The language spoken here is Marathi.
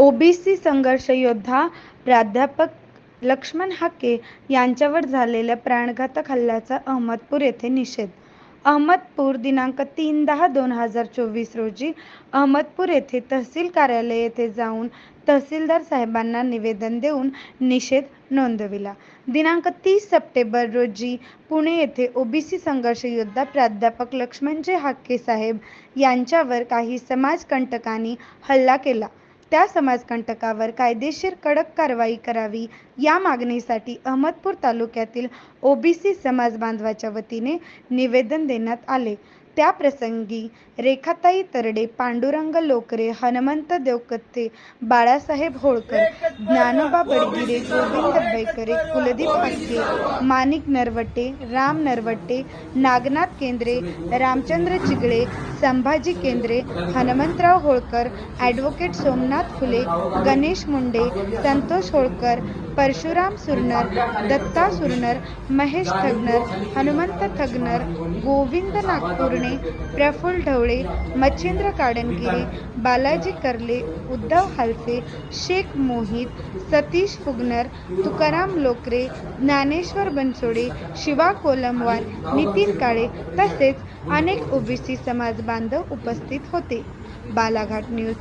ओबीसी संघर्ष योद्धा प्राध्यापक लक्ष्मण हाके यांच्यावर झालेल्या प्राणघातक हल्ल्याचा अहमदपूर येथे निषेध. अहमदपूर दिनांक तीन दहा दोन हजार चोवीस रोजी अहमदपूर येथे तहसील कार्यालय येथे जाऊन तहसीलदार साहेबांना निवेदन देऊन निषेध नोंदविला. दिनांक तीस सप्टेंबर रोजी पुणे येथे ओबीसी संघर्ष योद्धा प्राध्यापक लक्ष्मणजी हाके साहेब यांच्यावर काही समाजकंटकांनी हल्ला केला. त्या समाजकंटकावर कायदेशीर कडक कारवाई करावी या मागणीसाठी अहमदपूर तालुक्यातील ओबीसी समाज बांधवाच्या वतीने निवेदन देण्यात आले. त्याप्रसंगी रेखाताई तरडे पांडुरंग लोकरे हनुमंत देवकत्ते बाळासाहेब होळकर ज्ञानोबा बडगिरे गोविंद बैकरे कुलदीप हाके माणिक नरवटे राम नरवटे नागनाथ केंद्रे रामचंद्र चिगळे संभाजी केंद्रे हनुमंतराव होळकर ॲडव्होकेट सोमनाथ फुले गणेश मुंडे संतोष होळकर परशुराम सुरनर दत्ता सुरनर महेश थगनर हनुमंत थगनर गोविंद नागपूर नागपूरणे प्रफुल्ल ढवळे मच्छिंद्र काडनगिरी बालाजी कर्ले उद्धव हालसे शेख मोहित सतीश फुगनर तुकाराम लोकरे ज्ञानेश्वर बनसोडे शिवा कोलमवार नितीन काळे तसेच अनेक ओबीसी समाज बांधव उपस्थित होते. बालाघाट न्यूज.